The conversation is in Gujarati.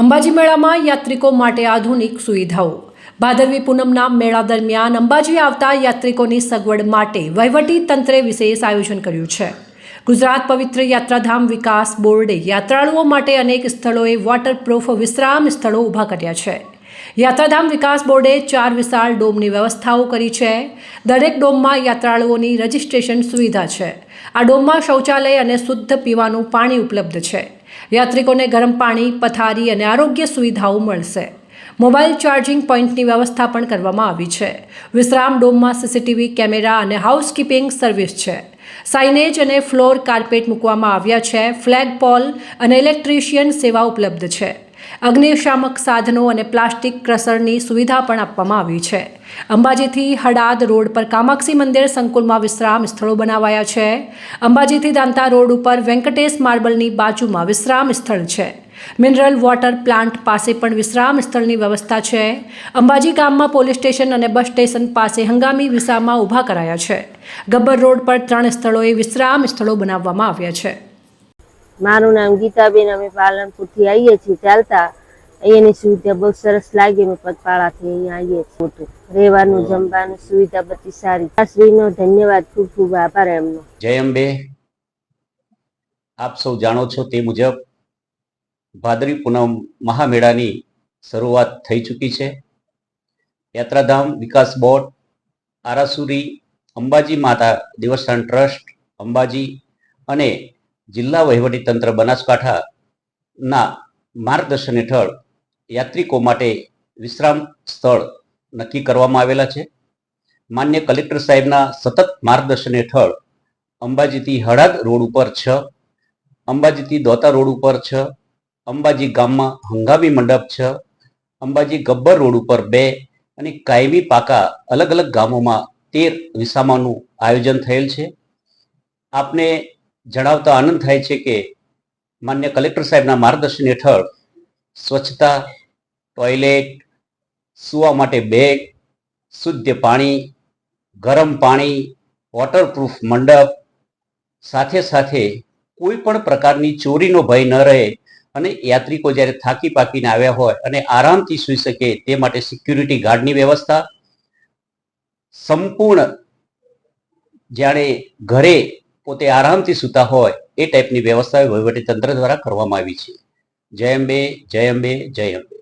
અંબાજી મેળામાં યાત્રિકો માટે આધુનિક સુવિધાઓ. ભાદરવી પૂનમના મેળા દરમિયાન અંબાજી આવતા યાત્રિકોની સગવડ માટે વહીવટી તંત્રે વિશેષ આયોજન કર્યું છે. ગુજરાત પવિત્ર યાત્રાધામ વિકાસ બોર્ડે યાત્રાળુઓ માટે અનેક સ્થળોએ વોટરપ્રૂફ વિશ્રામ સ્થળો ઊભા કર્યા છે. યાત્રાધામ વિકાસ બોર્ડે ચાર વિશાળ ડોમની વ્યવસ્થાઓ કરી છે. દરેક ડોમમાં યાત્રાળુઓની રજિસ્ટ્રેશન સુવિધા છે. આ ડોમમાં શૌચાલય અને શુદ્ધ પીવાનું પાણી ઉપલબ્ધ છે. યાત્રિકોને ગરમ પાણી, પથારી અને આરોગ્ય સુવિધાઓ મળશે. મોબાઈલ ચાર્જિંગ પોઈન્ટની વ્યવસ્થા પણ કરવામાં આવી છે. વિશ્રામ ડોમમાં સીસીટીવી કેમેરા અને હાઉસકીપિંગ સર્વિસ છે. સાઇનેજ અને ફ્લોર કાર્પેટ મૂકવામાં આવ્યા છે. ફ્લેગ પોલ અને ઇલેક્ટ્રિશિયન સેવા ઉપલબ્ધ છે. અગ્નિશામક સાધનો અને પ્લાસ્ટિક ક્રસરની સુવિધા પણ આપવામાં આવી છે. અંબાજીથી હડાદ રોડ પર કામાક્ષી મંદિર સંકુલમાં વિશ્રામ સ્થળો બનાવાયા છે. અંબાજીથી દાંતા રોડ ઉપર વેંકટેશ માર્બલની બાજુમાં વિશ્રામ સ્થળ છે. મિનરલ વોટર પ્લાન્ટ પાસે પણ વિશ્રામ સ્થળની વ્યવસ્થા છે. અંબાજી ગામમાં પોલીસ સ્ટેશન અને બસ સ્ટેશન પાસે હંગામી વિસામાં ઊભા કરાયા છે. ગબ્બર રોડ પર ત્રણ સ્થળોએ વિશ્રામ સ્થળો બનાવવામાં આવ્યા છે. મારું નામ ગીતાબેન, અમે પાલનપુરથી આવીએ છીએ ચાલતા. અહીંયાની સુવિધા બહુ સરસ લાગી, અમે પગપાળાથી અહીંયા આવીએ છીએ. ખોટું. રહેવાનું, જમવાનું સુવિધા બધી સારી. શ્રીનો ધન્યવાદ, ખૂબ ખૂબ આભાર એમનો. જય અંબે. આપ સૌ જાણો છો તે મુજબ ભાદરી પૂનમ મહામેળાની શરૂઆત થઈ ચૂકી છે. યાત્રાધામ વિકાસ બોર્ડ, આરાસુરી, અંબાજી માતા દેવસ્થાન ટ્રસ્ટ, અંબાજી અને જિલ્લા વહીવટી તંત્ર બનાસકાંઠાના માર્ગદર્શન હેઠળ યાત્રિકો માટે વિશ્રામ સ્થળ નક્કી કરવામાં આવેલા છે. માન્ય કલેક્ટર સાહેબના સતત માર્ગદર્શન હેઠળ અંબાજીથી હળાદ રોડ ઉપર છ, અંબાજીથી દોતા રોડ ઉપર છ, અંબાજી ગામમાં હંગામી મંડપ છ, અંબાજી ગબ્બર રોડ ઉપર બે અને કાયમી પાકા અલગ અલગ ગામોમાં તેર વિસામાનું આયોજન થયેલ છે. આપને જણાવતા આનંદ થાય છે કે માન્ય કલેક્ટર સાહેબના માર્ગદર્શન હેઠળ સ્વચ્છતા, ટોયલેટ, સૂવા માટે બેડ, શુદ્ધ પાણી, ગરમ પાણી વોટરપ્રૂફ મંડપ, સાથે સાથે કોઈ પણ પ્રકારની ચોરીનો ભય ન રહે અને યાત્રિકો જ્યારે થાકી પાકીને આવ્યા હોય અને આરામથી સૂઈ શકે તે માટે સિક્યુરિટી ગાર્ડની વ્યવસ્થા, સંપૂર્ણ, જાણે ઘરે પોતે આરામથી સૂતા હોય એ ટાઈપની વ્યવસ્થા વહીવટી તંત્ર દ્વારા કરવામાં આવી છે. જય અંબે જય અંબે જય અંબે.